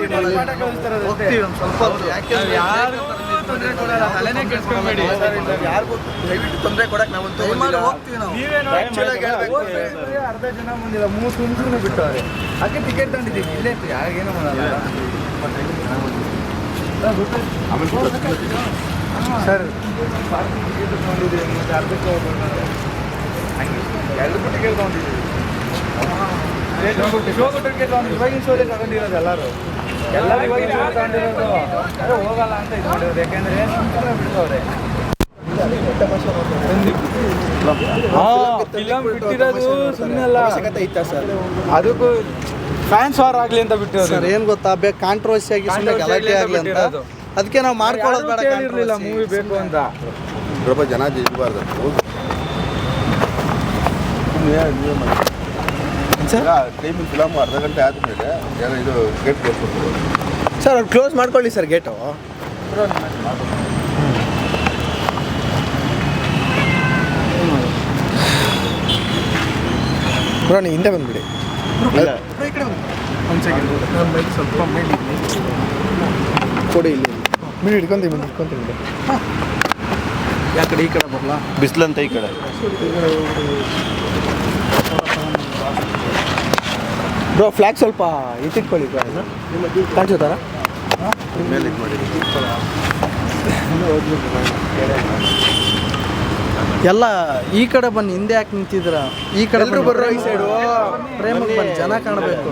Maintain ಹೋಗ್ತೀವಿ ಒಂದು ಸ್ವಲ್ಪ. ಹೊತ್ತು ಯಾಕೆಂದ್ರೆ ಯಾರಿಗೂ ತೊಂದರೆ ಕೊಡಲ್ಲ. ತಲೆನೇ ಕೆಡ್ಸ್ಕೊಂಬೇಡಿ. ಯಾರಿಗೂ ದಯವಿಟ್ಟು ತೊಂದರೆ ಕೊಡಕ್ಕೆ ನಾವು ದಯಮಾಡಿ ಹೋಗ್ತೀವಿ ನಾವು. ಹೇಳ್ಬೇಕು. ಅರ್ಧ ಜನ ಬಂದಿಲ್ಲ ಮೂರು ಸುಮ್ಮನೆ ಬಿಟ್ಟವ್ರೆ. ಅದಕ್ಕೆ ಟಿಕೆಟ್ ತಂದಿದ್ದೀವಿ ಇಲ್ಲೇ ಇತ್ತು ಯಾರಿಗೇನು ಮಾಡಲ್ಲ. ಸರ್ ಟಿಕೆಟ್ ತಗೊಂಡಿದ್ದೀವಿ. ಮತ್ತೆ ಅರ್ಧಕ್ಕೆ ಹೋಗ್ಬೇಕು ಹಂಗೆ ಎರಡು ಟಿಕೆಟ್ ತಗೊಂಡಿದ್ದೀವಿ ಇವಾಗಿನ ತಗೊಂಡಿರೋದು ಎಲ್ಲರೂ. ಎಲ್ಲರೂ ಇವಾಗಿನ ಶೋ ತಗೊಂಡಿರೋದು ಅದೇ ಹೋಗಲ್ಲ ಅಂತ ಇದು ಮಾಡಿರೋದು. ಯಾಕೆಂದ್ರೆ ಬಿಡ್ತವ್ರೆ ಫಿಲಮ್ ಬಿಟ್ಟಿರೋದು ಸುಮ್ಮನೆ ಅಲ್ಲ. ಅವಶ್ಯಕತೆ ಇತ್ತಾ ಸರ್? ಅದಕ್ಕೂ ಫ್ಯಾನ್ಸ್ ವಾರ್ ಆಗಲಿ ಅಂತ ಬಿಟ್ಟಿರೋದು ಸರ್ ಏನು ಗೊತ್ತಾ? ಬೇಕ ಕಾಂಟ್ರವರ್ಸಿ ಆಗಿ ಸುಮ್ಮನೆ ಗಲಾಟೆ ಆಗ್ಲಿ ಆಗಲಿ ಅಂತ. ಅದಕ್ಕೆ ನಾವು ಮಾಡ್ಕೊಳ್ಳೋದು ಬೇಡ controversy. ಮೂವಿ ಬೇಕು ಅಂತ. ಸ್ವಲ್ಪ ಜನ ಇರಬಾರ್ದು ಟೈಮಿಂಗ್ ಫಿಲಮ್ ಅರ್ಧ ಗಂಟೆ ಆದಮೇಲೆ ಏನೋ ಇದು ಗೇಟ್ ಕ್ಲೋಸ್ ಸರ್ ಅವ್ರು ಕ್ಲೋಸ್ ಮಾಡ್ಕೊಳ್ಳಿ ಸರ್ ಗೇಟು ಬ್ರೋ ನೀವು ಹಿಂದೆ ಬಂದ್ಬಿಡಿ. ಒಂದು ಸೆಕೆಂಡ್ ಬೈಕ್ ಸ್ವಲ್ಪ ಮೇಲೆ ಕೊಡಿ ಇಲ್ಲಿ. ಬಿಡಿ ಹಿಡ್ಕೊಂತೀವಿ ಬಿಡಿ ಹಿಡ್ಕೊಂತೀವಿ ಬಿಡಿ. ಯಾಕಡೆ ಈ ಕಡೆ ಬರಲ್ಲ ಬಿಸಿಲಂತ ಈ ಕಡೆ. ಬ್ರೋ ಫ್ಲಾಗ್ ಸ್ವಲ್ಪ ಎತ್ತಿಟ್ಕೊಳ್ಳಿ ಕಾಣಿಸುತ್ತಾರ ಮೇಲೆ ಕಾಣಿಸುತ್ತಾರ ಎಲ್ಲ ಈ ಕಡೆ ಬನ್ನಿ ಹಿಂದೆ ಯಾಕೆ ನಿಂತಿದ್ರ ಈ ಕಡೆ ಬರ್ರೋ ಈ ಸೈಡು ಪ್ರೇಮಕ್ಕೆ ಬನ್ನಿ ಜನ ಕಾಣಬೇಕು.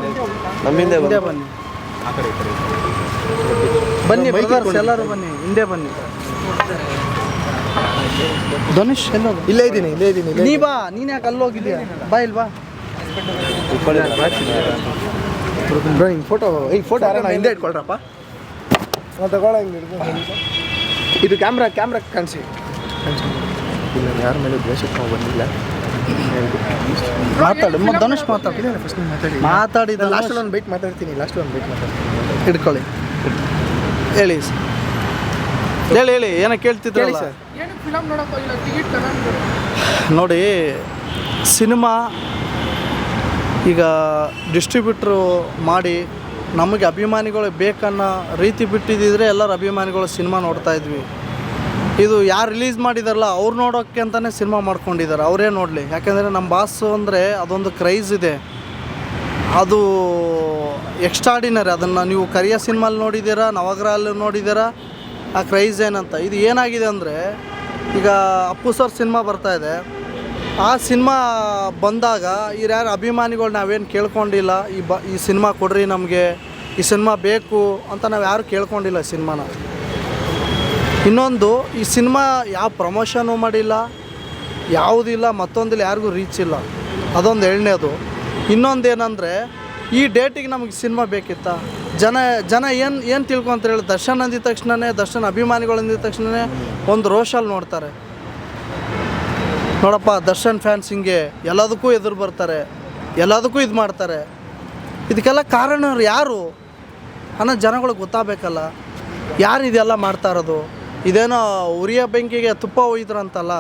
ನಮ್ಮಿಂದ ಹಿಂದೆ ಬನ್ನಿ. ಬನ್ನಿ. ಎಲ್ಲರೂ ಬನ್ನಿ ಹಿಂದೆ ಬನ್ನಿ. ಧನುಷ್ ಎಲ್ಲ ಇಲ್ಲೇ ಇದ್ದೀನಿ ಇಲ್ಲೇ ಇದ್ದೀನಿ ನೀ ಬಾ ನೀನ್ ಯಾಕೆ ಅಲ್ಲಿ ಹೋಗಿದ್ಯಾ ಬಾ. ಇಲ್ವಾ ಬ್ರೋ ಹಿಂಗೆ ಫೋಟೋ ಈ ಫೋಟೋ ಯಾರಣ್ಣ ಹಿಂದೆ ಇಟ್ಕೊಳ್ರಪ್ಪ. ತಗೊಳ್ಳೋ ತಗೊಳಂಗೆ ಇದು ಕ್ಯಾಮ್ರಾ ಕ್ಯಾಮ್ರಾ ಕಾಣಿಸಿ. ಇಲ್ಲ ಯಾರ ಮೇಲೆ ದ್ವೇಷಕ್ಕೆ ನಾವು ಬಂದಿಲ್ಲ. ಮಾತಾಡು ಮತ್ತೆ ಧನುಷ್ ಮಾತಾಡ್ತೀನಿ ಫಸ್ಟ್ ಮಾತಾಡಿ? ಮಾತಾಡಿದ ಲಾಸ್ಟ್ ಒಂದು ಬೈಟ್ ಮಾತಾಡ್ತೀನಿ ಲಾಸ್ಟ್ ಒಂದು ಬೈಟ್ ಮಾತಾಡ್ತೀನಿ. ಹಿಡ್ಕೊಳ್ಳಿ ಹೇಳಿ ಸರ್ ಹೇಳಿ ಹೇಳಿ ಏನೋ ಹೇಳಿ ಸರ್ ನೋಡಿ ಸಿನಿಮಾ ಈಗ ಡಿಸ್ಟ್ರಿಬ್ಯೂಟ್ರು ಮಾಡಿ ನಮಗೆ ಅಭಿಮಾನಿಗಳು ಬೇಕನ್ನೋ ರೀತಿ ಬಿಟ್ಟಿದ್ದಿದ್ರೆ ಎಲ್ಲರೂ ಅಭಿಮಾನಿಗಳು ಸಿನಿಮಾ ನೋಡ್ತಾಯಿದ್ವಿ ಇದು ಯಾರು ರಿಲೀಸ್ ಮಾಡಿದಾರಲ್ಲ ಅವ್ರು ನೋಡೋಕ್ಕೆ ಅಂತಲೇ ಸಿನಿಮಾ ಮಾಡ್ಕೊಂಡಿದ್ದಾರೆ ಅವರೇ ನೋಡಲಿ. ಯಾಕೆಂದರೆ ನಮ್ಮ ಬಾಸು ಅಂದರೆ ಅದೊಂದು ಕ್ರೈಸ್ ಇದೆ. ಅದು ಎಕ್ಸ್ಟ್ರಾಡಿನರಿ ಅದನ್ನು ನೀವು ಕರಿಯ ಸಿನಿಮಾಲ್ಲಿ ನೋಡಿದ್ದೀರಾ ನವಗ್ರಹಲ್ಲಿ ನೋಡಿದ್ದೀರಾ ಆ ಕ್ರೈಸ್ ಏನಂತ. ಇದು ಏನಾಗಿದೆ ಅಂದರೆ ಈಗ ಅಪ್ಪು ಸರ್ ಸಿನಿಮಾ ಬರ್ತಾ ಇದೆ. ಆ ಸಿನಿಮಾ ಬಂದಾಗ ಯಾರು ಅಭಿಮಾನಿಗಳು ನಾವೇನು ಕೇಳ್ಕೊಂಡಿಲ್ಲ, ಈ ಬ, ಈ ಸಿನಿಮಾ ಕೊಡ್ರಿ ನಮಗೆ, ಈ ಸಿನಿಮಾ ಬೇಕು ಅಂತ ನಾವು ಯಾರು ಕೇಳ್ಕೊಂಡಿಲ್ಲ ಸಿನಿಮಾನ. ಇನ್ನೊಂದು, ಈ ಸಿನಿಮಾ ಯಾವ ಪ್ರಮೋಷನು ಮಾಡಿಲ್ಲ, ಯಾವುದಿಲ್ಲ, ಮತ್ತೊಂದಿಲ್ಲ ಯಾರಿಗೂ ರೀಚ್ ಇಲ್ಲ. ಅದೊಂದು ಎರಡನೇದು. ಇನ್ನೊಂದು ಏನಂದರೆ ಈ ಡೇಟಿಗೆ ನಮಗೆ ಸಿನಿಮಾ ಬೇಕಿತ್ತ? ಜನ ಜನ ಏನು ಏನು ತಿಳ್ಕೊಂತಾರೆ ಹೇಳಿ, ದರ್ಶನ್ ಅಂದಿದ ತಕ್ಷಣವೇ ದರ್ಶನ್ ಅಭಿಮಾನಿಗಳು ಅಂದಿದ ತಕ್ಷಣವೇ ಒಂದು ರೋಷಲ್ಲಿ ನೋಡ್ತಾರೆ. ನೋಡಪ್ಪ, ದರ್ಶನ್ ಫ್ಯಾನ್ಸ್ ಹಿಂಗೆ ಎಲ್ಲದಕ್ಕೂ ಎದುರು ಬರ್ತಾರೆ, ಎಲ್ಲದಕ್ಕೂ ಇದು ಮಾಡ್ತಾರೆ. ಇದಕ್ಕೆಲ್ಲ ಕಾರಣ ಯಾರು? ಅನ್ನೋ ಜನಗಳಿಗೆ ಗೊತ್ತಾಗಬೇಕಲ್ಲ. ಯಾರು ಇದೆಲ್ಲ ಮಾಡ್ತಾ ಇರೋದು? ಇದೇನೋ ಉರಿಯ ಬೆಂಕಿಗೆ ತುಪ್ಪ ಒಯ್ದ್ರಂತಲ್ಲ?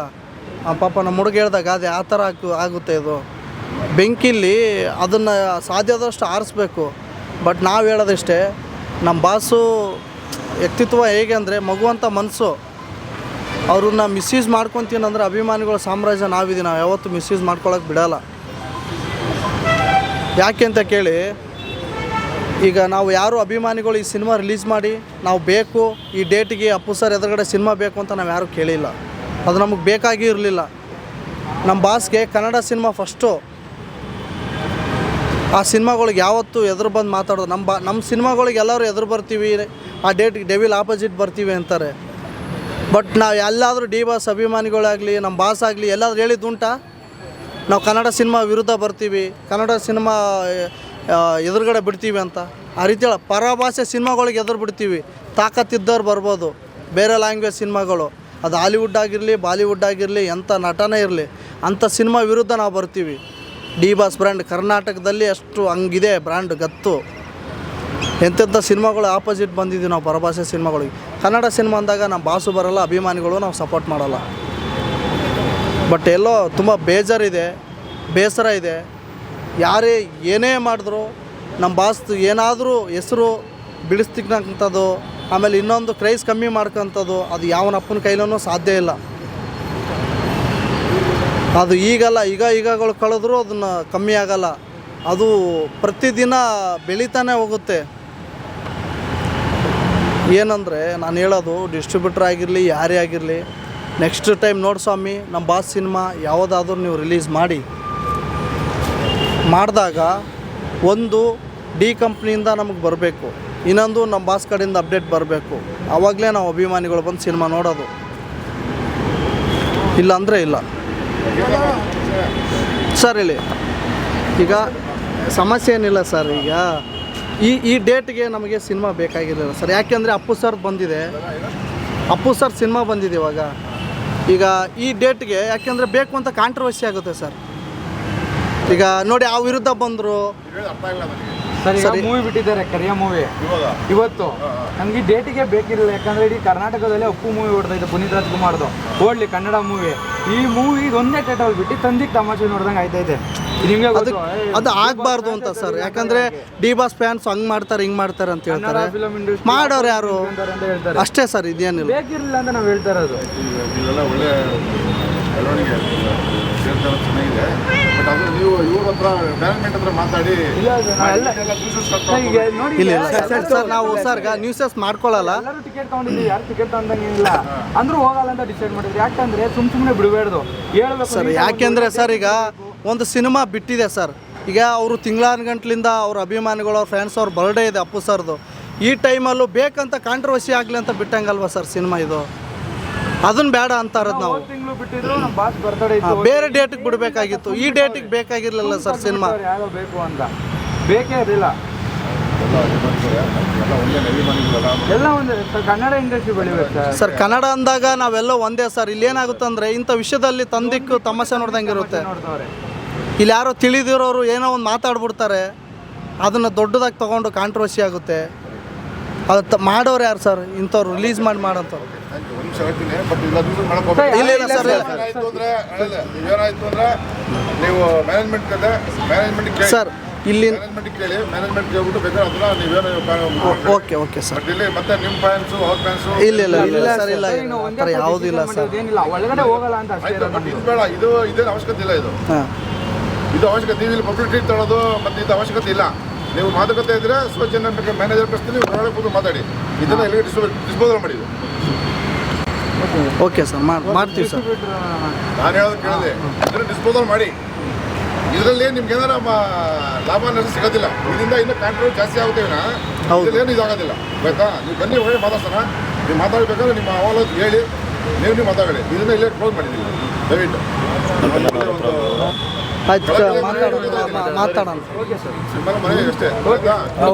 ಪಾಪ ನಮ್ಮ ಹುಡುಗ ಹೇಳಿದಾಗ ಅದೇ ಆ ಥರ ಆಗ, ಆಗುತ್ತೆ ಇದು. ಬೆಂಕಿಲಿ ಅದನ್ನು ಸಾಧ್ಯದಷ್ಟು ಆರಿಸ್ಬೇಕು. ಬಟ್ ನಾವು ಹೇಳೋದಿಷ್ಟೇ ನಮ್ಮ ಬಾಸು ವ್ಯಕ್ತಿತ್ವ ಹೇಗೆ ಅಂದರೆ ಮಗುವಂಥ ಮನಸ್ಸು ಅವ್ರನ್ನ ಮಿಸ್ಯೂಸ್ ಮಾಡ್ಕೊತೀನಿ ಅಂದ್ರೆ ಅಭಿಮಾನಿಗಳ ಸಾಮ್ರಾಜ್ಯ ನಾವಿದ್ದೀವಿ ನಾವು ಯಾವತ್ತೂ ಮಿಸ್ಯೂಸ್ ಮಾಡ್ಕೊಳಕ್ಕೆ ಬಿಡಲ್ಲ. ಯಾಕೆ ಅಂತ ಕೇಳಿ, ಈಗ ನಾವು ಯಾರು ಅಭಿಮಾನಿಗಳು ಈ ಸಿನಿಮಾ ರಿಲೀಸ್ ಮಾಡಿ, ನಾವು ಬೇಕು, ಈ ಡೇಟಿಗೆ ಅಪ್ಪು ಸರ್ ಎದುರುಗಡೆ ಸಿನಿಮಾ ಬೇಕು ಅಂತ ನಾವು ಯಾರೂ ಕೇಳಿಲ್ಲ. ಅದು ನಮಗೆ ಬೇಕಾಗಿ ಇರಲಿಲ್ಲ. ನಮ್ಮ ಬಾಸ್ಗೆ ಕನ್ನಡ ಸಿನಿಮಾ ಫಸ್ಟು ಆ ಸಿನಿಮಾಗಳಿಗೆ ಯಾವತ್ತೂ ಎದುರು ಬಂದು ಮಾತಾಡೋದು. ನಮ್ಮ ಬಾ ನಮ್ಮ ಸಿನಿಮಾಗಳಿಗೆ ಎಲ್ಲರೂ ಎದುರು ಬರ್ತೀವಿ. ಆ ಡೇಟ್ಗೆ ಡೆವಿಲ್ ಆಪೋಸಿಟ್ ಬರ್ತೀವಿ ಅಂತಾರೆ. ಬಟ್ ನಾವು ಎಲ್ಲಾದರೂ ಡಿ ಬಾಸ್ ಅಭಿಮಾನಿಗಳಾಗಲಿ ನಮ್ಮ ಬಾಸ್ ಆಗಲಿ ಎಲ್ಲಾದ್ರೂ ಹೇಳಿದ್ದುಂಟಾ ನಾವು ಕನ್ನಡ ಸಿನಿಮಾ ವಿರುದ್ಧ ಬರ್ತೀವಿ, ಕನ್ನಡ ಸಿನಿಮಾ ಎದುರುಗಡೆ ಬಿಡ್ತೀವಿ ಅಂತ. ಆ ರೀತಿ ಹೇಳ ಪರಭಾಷೆ ಸಿನಿಮಾಗಳಿಗೆ ಎದುರು ಬಿಡ್ತೀವಿ. ತಾಕತ್ತಿದ್ದವ್ರು ಬರ್ಬೋದು, ಬೇರೆ ಲ್ಯಾಂಗ್ವೇಜ್ ಸಿನಿಮಾಗಳು. ಅದು ಹಾಲಿವುಡ್ ಆಗಿರಲಿ, ಬಾಲಿವುಡ್ ಆಗಿರಲಿ, ಎಂಥ ನಟನೇ ಇರಲಿ, ಅಂಥ ಸಿನಿಮಾ ವಿರುದ್ಧ ನಾವು ಬರ್ತೀವಿ. ಡಿ ಬಾಸ್ ಬ್ರ್ಯಾಂಡ್ ಕರ್ನಾಟಕದಲ್ಲಿ ಅಷ್ಟು ಹಂಗಿದೆ, ಬ್ರ್ಯಾಂಡ್ ಗತ್ತು. ಎಂತೆಂಥ ಸಿನಿಮಾಗಳು ಆಪೋಸಿಟ್ ಬಂದಿದ್ದೀವಿ ನಾವು ಪರಭಾಷೆ ಸಿನಿಮಾಗಳಿಗೆ. ಕನ್ನಡ ಸಿನಿಮಾ ಅಂದಾಗ ನಮ್ಮ ಬಾಸು ಬರಲ್ಲ, ಅಭಿಮಾನಿಗಳು ನಾವು ಸಪೋರ್ಟ್ ಮಾಡಲ್ಲ. ಬಟ್ ಎಲ್ಲೋ ತುಂಬ ಬೇಜಾರಿದೆ, ಬೇಸರ ಇದೆ. ಯಾರೇ ಏನೇ ಮಾಡಿದ್ರು, ನಮ್ಮ ಬಾಸ್ ಏನಾದರೂ ಹೆಸರು ಬಿಡಿಸ್ತಿಕ್ಕಂಥದ್ದು ಆಮೇಲೆ ಇನ್ನೊಂದು ಕ್ರೈಸ್ ಕಮ್ಮಿ ಮಾಡ್ಕೊಂಥದ್ದು, ಅದು ಯಾವನಪ್ಪನ ಕೈಲೂ ಸಾಧ್ಯ ಇಲ್ಲ. ಅದು ಈಗಲ್ಲ, ಈಗ ಈಗಗಳು ಕಳೆದ್ರೂ ಅದನ್ನು ಕಮ್ಮಿ ಆಗಲ್ಲ. ಅದು ಪ್ರತಿದಿನ ಬೆಳೀತಾನೆ ಹೋಗುತ್ತೆ. ಏನಂದರೆ ನಾನು ಹೇಳೋದು ಡಿಸ್ಟ್ರಿಬ್ಯೂಟ್ರ್ ಆಗಿರಲಿ, ಯಾರೇ ಆಗಿರಲಿ ನೆಕ್ಸ್ಟ್ ಟೈಮ್ ನೋಡಿ ಸ್ವಾಮಿ ನಮ್ಮ ಬಾಸ್ ಸಿನಿಮಾ ಯಾವುದಾದ್ರೂ ನೀವು ರಿಲೀಸ್ ಮಾಡಿ. ಮಾಡಿದಾಗ ಒಂದು ಡಿ ಕಂಪ್ನಿಯಿಂದ ನಮಗೆ ಬರಬೇಕು. ಇನ್ನೊಂದು ನಮ್ಮ ಬಾಸ್ ಕಡೆಯಿಂದ ಅಪ್ಡೇಟ್ ಬರಬೇಕು. ಆವಾಗಲೇ ನಾವು ಅಭಿಮಾನಿಗಳು ಬಂದು ಸಿನಿಮಾ ನೋಡೋದು. ಇಲ್ಲ ಅಂದರೆ ಇಲ್ಲ. ಸರ್ ಹೇಳಿ. ಈಗ ಸಮಸ್ಯೆ ಏನಿಲ್ಲ ಸರ್ ಈಗ? ಈ ಈ ಡೇಟ್ಗೆ ನಮಗೆ ಸಿನಿಮಾ ಬೇಕಾಗಿರಲಿಲ್ಲ ಸರ್. ಯಾಕೆಂದರೆ ಅಪ್ಪು ಸರ್ ಬಂದಿದೆ. ಅಪ್ಪು ಸರ್ ಸಿನಿಮಾ ಬಂದಿದೆ ಇವಾಗ. ಈಗ ಈ ಡೇಟ್ಗೆ ಯಾಕೆಂದರೆ ಬೇಕು ಅಂತ ಕಾಂಟ್ರವರ್ಸಿ ಆಗುತ್ತೆ ಸರ್. ಈಗ ನೋಡಿ ಆ ವಿರುದ್ಧ ಬಂದರು. ಸರ್ ಸರಿ. ಮೂವಿ ಬಿಟ್ಟಿದ್ದಾರೆ ಕರಿಯ ಮೂವಿ ಇವತ್ತು. ನಮಗೆ ಡೇಟಿಗೆ ಬೇಕಿರಲಿಲ್ಲ ಯಾಕಂದರೆ ಇಡೀ ಕರ್ನಾಟಕದಲ್ಲೇ ಅಪ್ಪು ಮೂವಿ ಹೊಡೆದಿದೆ ಪುನೀತ್ ರಾಜ್ಕುಮಾರ್ದು. ಓಡ್ಲಿ ಕನ್ನಡ ಮೂವಿ ಈ ಮೂವಿ ಒಂದೇ ಟೈಟಲ್ ಬಿಟ್ಟು ತಂದಿಗೆ ತಮಾಷೆ ನೋಡ್ದಂಗೆ ಆಯ್ತೈತೆ ನಿಮಗೆ ನಿಮ್ಗೆ ಅದು ಆಗ್ಬಾರ್ದು ಅದು ಆಗಬಾರ್ದು ಅಂತ ಸರ್. ಯಾಕಂದ್ರೆ ಡಿ ಬಾಸ್ ಫ್ಯಾನ್ಸ್ ಹಂಗ್ ಮಾಡ್ತಾರೆ ಹಿಂಗ್ ಮಾಡ್ತಾರೆ ಅಂತ ಹೇಳ್ತಾರೆ. ಮಾಡೋರು ಯಾರು ಅಷ್ಟೇ ಸರ್ ಇದೇನಿಲ್ಲ. ಬೇಕಿರಲಿಲ್ಲ ಅಂತ ನಾವು ಹೇಳ್ತಾ ಇರೋದು. ಇದೆಲ್ಲ ಒಳ್ಳೆ ಚೆನ್ನಾಗಿದೆ. ಅದು ನೀವು ಇವ್ರ ಹತ್ರ ಮ್ಯಾನೇಜ್ಮೆಂಟ್ ಹತ್ರ ಮಾತಾಡಿ. ಇಲ್ಲ ಸರ್, ಈಗ ನೋಡಿ ಇಲ್ಲ ಇಲ್ಲ ಸರ್ ಸರ್ ನಾವು ನ್ಯೂಸಸ್ ಮಾಡ್ಕೊಳ್ಳಲ್ಲ ಎಲ್ಲರೂ ಟಿಕೆಟ್ ತಗೊಂಡಿದ್ದೀವಿ ಯಾರು ಟಿಕೆಟ್ ತಗೊಂಡಂಗಿಲ್ಲ ಅಂದ್ರೂ ಹೋಗಲ್ಲ ಅಂತ ಡಿಸೈಡ್ ಮಾಡಿದ್ರು. ಯಾಕಂದ್ರೆ ಸುಮ್ ಸುಮ್ಮನೆ ಬಿಡಬೇಡ್ದು. ಹೇಳ್ಬೇಕು ಸರ್ ಯಾಕೆಂದರೆ ಸರ್ ಈಗ ಒಂದು ಸಿನಿಮಾ ಬಿಟ್ಟಿದೆ ಸರ್. ಈಗ ಅವರು ತಿಂಗಳಾನು ಗಂಟ್ಲಿಂದ ಅವ್ರ ಅಭಿಮಾನಿಗಳು ಅವ್ರ ಫ್ಯಾನ್ಸ್ ಅವ್ರ ಬರ್ಡೇ ಇದೆ ಅಪ್ಪು ಸರ್ದು. ಈ ಟೈಮಲ್ಲೂ ಬೇಕಂತ ಕಾಂಟ್ರವರ್ಸಿ ಆಗಲಿ ಅಂತ ಬಿಟ್ಟಂಗಲ್ವಾ ಸರ್ ಸಿನಿಮಾ ಇದು? ಅದನ್ನ ಬೇಡ ಅಂತಾರದು ನಾವು ಬಿಟ್ಟಿದ್ರು ನಮ್ಮ ಬಾಸ್ ಬರ್ತಡೇ ಇತ್ತು. ಬೇರೆ ಡೇಟಿಗೆ ಬಿಡಬೇಕಾಗಿತ್ತು. ಈ ಡೇಟಿಗೆ ಬೇಕಾಗಿರಲಿಲ್ಲ ಸರ್ ಸಿನಿಮಾ ಯಾರೋ ಬೇಕು ಅಂತ. ಬೇಕೇ ಇರಲಿಲ್ಲ. ಎಲ್ಲ ಒಂದು ಸರ್, ಕನ್ನಡ ಇಂಡಸ್ಟ್ರಿ ಬೆಳಿಬೇಕು ಸರ್. ಸರ್ ಕನ್ನಡ ಅಂದಾಗ ನಾವೆಲ್ಲ ಒಂದೇ ಸರ್. ಇಲ್ಲಿ ಏನಾಗುತ್ತೆ ಅಂದರೆ ಇಂಥ ವಿಷಯದಲ್ಲಿ ತಂದಿಕ್ಕು ತಮಾಷೆ ನೋಡ್ದಂಗೆ ಇರುತ್ತೆ. ನೋಡ್ತಾವ್ರೆ ಇಲ್ಲಿ ಯಾರೋ ತಿಳಿದಿರೋರು ಏನೋ ಒಂದು ಮಾತಾಡ್ಬಿಡ್ತಾರೆ. ಅದನ್ನು ದೊಡ್ಡದಾಗಿ ತಗೊಂಡು ಕಾಂಟ್ರವರ್ಸಿ ಆಗುತ್ತೆ. ಅದು ತ- ಮಾಡೋರು ಯಾರು ಸರ್? ಇಂಥವ್ರು ರಿಲೀಸ್ ಮಾಡಿ ಮಾಡೋಂಥವ್ರು. ಇಲ್ಲ ಇಲ್ಲ ಸರ್ ಏನಾಯ್ತು ಅಂದ್ರೆ ನೀವು ಮ್ಯಾನೇಜ್ಮೆಂಟ್ ಕತೆ ಮ್ಯಾನೇಜ್ಮೆಂಟ್ ಸರ್ ಇಲ್ಲಿ ಮ್ಯಾನೇಜ್ಮೆಂಟ್ ಕೇಳಿ ಮ್ಯಾನೇಜ್ಮೆಂಟ್ ಕೇಳ್ಬಿಟ್ಟು ಬೇಕಾದ್ರೆ ಅದನ್ನ ನೀವೇನು ಓಕೆ ಓಕೆ ಸರ್. ಇಲ್ಲಿ ಮತ್ತೆ ನಿಮ್ಮ ಫ್ಯಾನ್ಸ್ ಅವ್ರ ಫ್ಯಾನ್ಸ್ ಇಲ್ಲ ಇಲ್ಲ ಇಲ್ಲ ಸರ್ ಇಲ್ಲ ಸರ್, ಯಾವುದೂ ಇಲ್ಲ ಸರ್. ಏನಿಲ್ಲ ಒಳಗಡೆ ಹೋಗಲ್ಲ ಅಂತ ಇದು. ಬೇಡ ಇದು ಇದೇನು ಅವಶ್ಯಕತೆ ಇಲ್ಲ ಇದು. ಇದು ಅವಶ್ಯಕತೆ ಇದಿಲ್ಲ ಇಲ್ಲಿ ಪಬ್ಲಿಸಿಟಿ ತಗೊಳ್ಳೋದು ಮತ್ತೆ ಇದು ಅವಶ್ಯಕತೆ ಇಲ್ಲ. ನೀವು ಮಾತುಕತೆ ಇದ್ರೆ ಸ್ವಚ್ಛನ ಮ್ಯಾನೇಜರ್ ಕಳಿಸ್ತೀನಿ ಹೊರಗಡೆ ಕೂತು ಮಾತಾಡಿ. ಇದನ್ನ ಎಲ್ಲಿ ಡಿಸ್ಪೋಸಲ್ ಮಾಡಿ ಓಕೆ ಸರ್ ಮಾಡ್ತೀವಿ ಸರ್. ನಾನು ಹೇಳೋದು ಕೇಳಿದೆ. ಇದನ್ನ ಡಿಸ್ಪೋಸಲ್ ಮಾಡಿ. ಇದರಲ್ಲಿ ನಿಮ್ಗೆ ಏನಾರ ಮ- ಲಾಭ ನಷ್ಟ ಸಿಗೋದಿಲ್ಲ. ಇದರಿಂದ ಇನ್ನೂ ಕಾಂಟ್ರೋಲ್ ಜಾಸ್ತಿ ಆಗುತ್ತೆ. ಇದ್ರಲ್ಲಿ ಇದಾಗೋದಿಲ್ಲ. ಆಯ್ತಾ ನೀವು ಬನ್ನಿ ಒಳ್ಳೆ ಮಾತಾಡ್ಸೋಣ. ನೀವು ಮಾತಾಡ್ಬೇಕಾದ್ರೆ ನಿಮ್ಮ ಅಹವಾಲು ಹೇಳಿ. ನೀವು ನೀವು ಮಾತಾಡಿ ಇದನ್ನ ಇಲ್ಲೇ ಕ್ಲೋಸ್ ಮಾಡಿದ್ದೀವಿ. ದಯವಿಟ್ಟು. ಆಯ್ತು ಮಾತಾಡೋಣ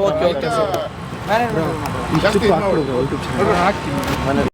ಓಕೆ ಓಕೆ ಸರ್.